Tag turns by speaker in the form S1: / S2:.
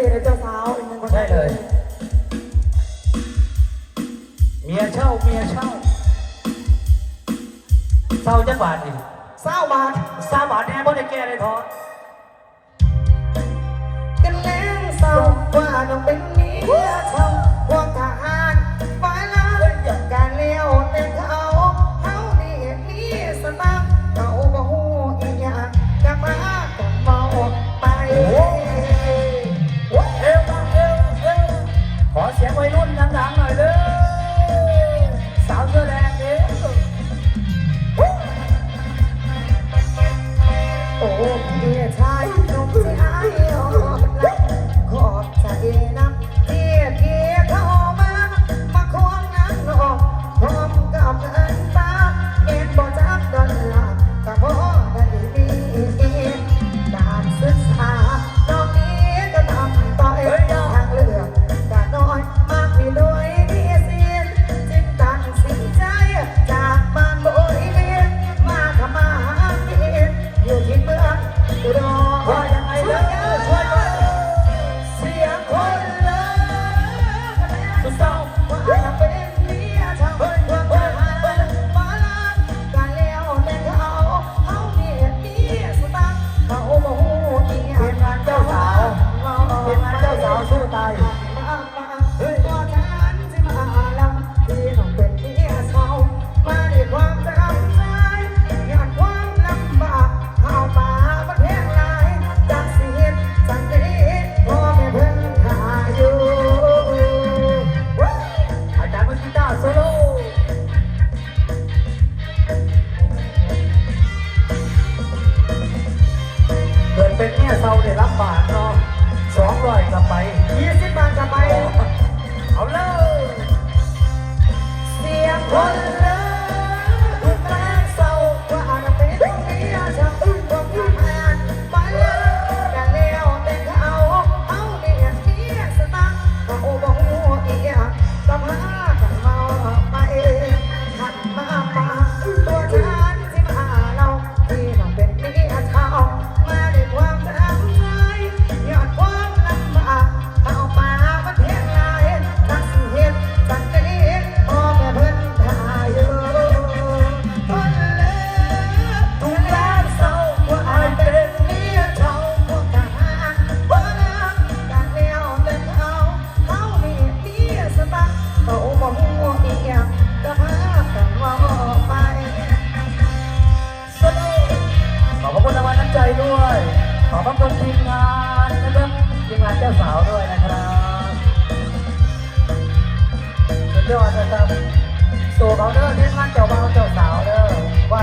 S1: เจ้าสาวเป็นยั
S2: ได้เลย เมียเช่าเมียเช่าเศร้าจังบาะดิ
S1: เศร้าบาท
S2: เศ
S1: ร้าบาทแน่เพราะจะ
S2: แก่
S1: ได้ทอนกันแล้งเศร้ากว่าน้อง
S2: เป็
S1: นเมียเช่า ตายเฮ้ย
S2: ว่านจะ
S1: มาลำที่ต้องเป็นที่เศร้ามาด้ยความจำใจยอดความลำบากข้าวปลาประเทศลจากสียดสังเกตพ่อแม่เพิ่งหาอยู่
S2: อาจารย์มือกีาโซโล่เกิดเป็นเนี่ยเศาได้รับบาดเนาะ สองร้อยกลับไป
S1: ยี่สิบบาท ด้วย ขอบพ
S2: ระคุณทีมงานนะครับทีมงานเจ้าสาวด้วยนะครับสุดยอดนะครับสู่เขาเด้อเล่นมานเจ้าบ่าวเจ้าสาวเด้อว่า